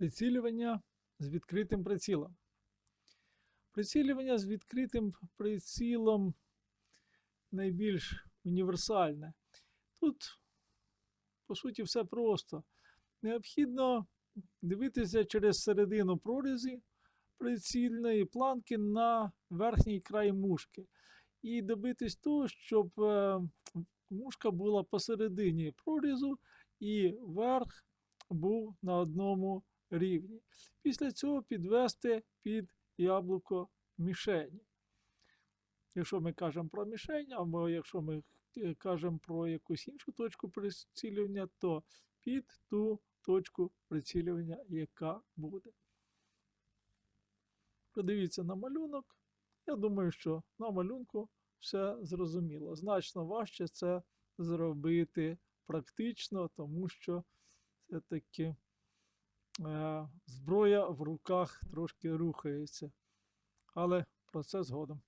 Прицілювання з відкритим прицілом. Прицілювання з відкритим прицілом найбільш універсальне. Тут, по суті, все просто. Необхідно дивитися через середину прорізі прицільної планки на верхній край мушки. І добитись того, щоб е, мушка була посередині прорізу і верх був на одному рівні. Після цього підвести під яблуко мішені. Якщо ми кажемо про мішень, або якщо ми е, кажемо про якусь іншу точку прицілювання, то під ту точку прицілювання, яка буде. Подивіться на малюнок. Я думаю, що на малюнку все зрозуміло. Значно важче це зробити практично, тому що все-таки зброя в руках трошки рухається. Але про це згодом.